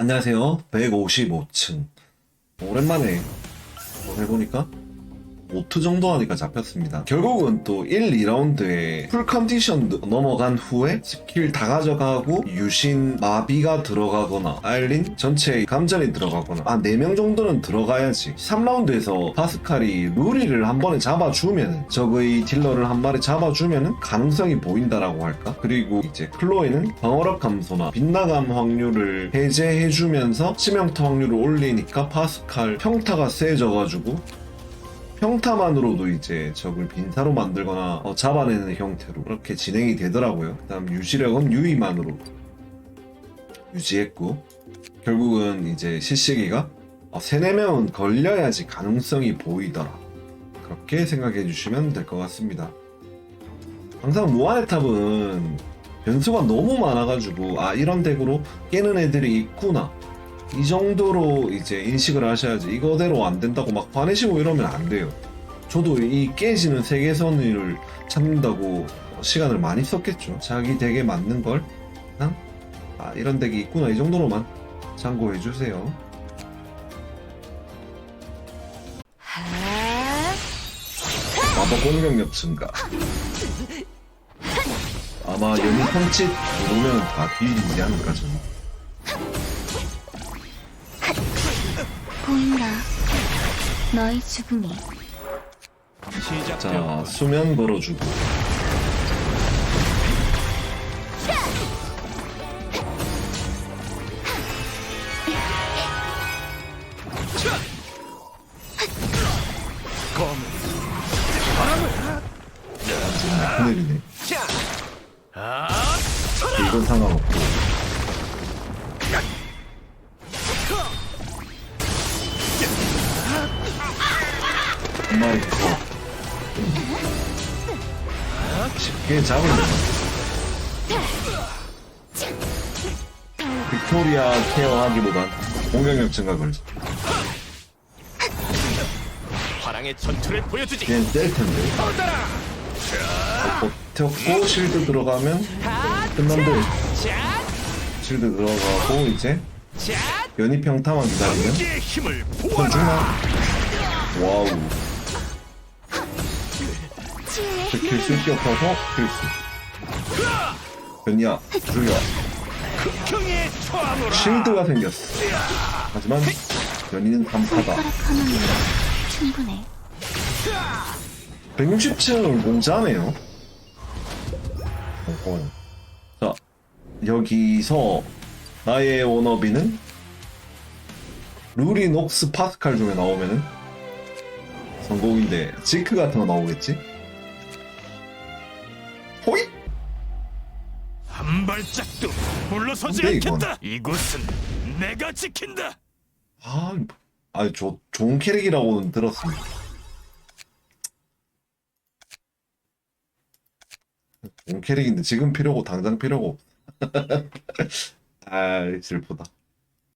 안녕하세요. 155층. 오랜만에 뭐 해보니까 모트 정도 하니까 잡혔습니다. 결국은 또 1, 2라운드에 풀 컨디션 넘어간 후에 스킬 다 가져가고 유신 마비가 들어가거나 알린 전체 감전이 들어가거나 아 4명 정도는 들어가야지 3라운드에서 파스칼이 루리를 한 번에 잡아주면 적의 딜러를 한 마리 잡아주면 가능성이 보인다라고 할까? 그리고 이제 클로에는 방어력 감소나 빗나감 확률을 해제해주면서 치명타 확률을 올리니까 파스칼 평타가 세져가지고 평타만으로도 이제 적을 빈사로 만들거나 어, 잡아내는 형태로 그렇게 진행이 되더라고요. 그 다음 유지력은 유의만으로 유지했고 결국은 이제 실시기가 어, 3, 4명은 걸려야지 가능성이 보이더라. 그렇게 생각해 주시면 될 것 같습니다. 항상 무한의 탑은 변수가 너무 많아가지고 아 이런 덱으로 깨는 애들이 있구나 이 정도로 이제 인식을 하셔야지 이거대로 안 된다고 막 화내시고 이러면 안 돼요. 저도 이 깨지는 세계선을 찾는다고 시간을 많이 썼겠죠. 자기 덱에 맞는 걸 그냥 아 이런 덱이 있구나 이 정도로만 참고해 주세요. 마법 공격력 증가. 아마 연이 펀치 누르면 다 뒤지지 않을까 저는. 보인다. 너의 죽음이 자 수면 걸어주고. 아, 큰일이네. 이건 상관없고 컷 쉽게 잡으면 빅토리아 케어하기보단 공격력 증가 걸죠 화랑의 전투를 보여주지. 그냥 뗄 텐데 버텼고 실드 들어가면 끝난대 자, 실드 들어가고 이제 자, 연이 평타만 기다리면 기의 힘을 전 보아라. 죽나? 와우 스킬 쓸게 없어서 필수 변이야 죽여. 실드가 생겼어 하지만 연이는 감사다 손가락 하나면 충분해. 160층은 공짜네요. 어, 자, 여기서 나의 워너비는 루리 녹스 파스칼 중에 나오면은 성공인데 지크 같은 거 나오겠지? 한 발짝도 물러서지 근데 이건- 않겠다. 이곳은 내가 지킨다. 아, 아, 저 좋은 캐릭이라고는 들었습니다. 좋은 캐릭인데 지금 필요고 당장 필요고. 아, 슬프다.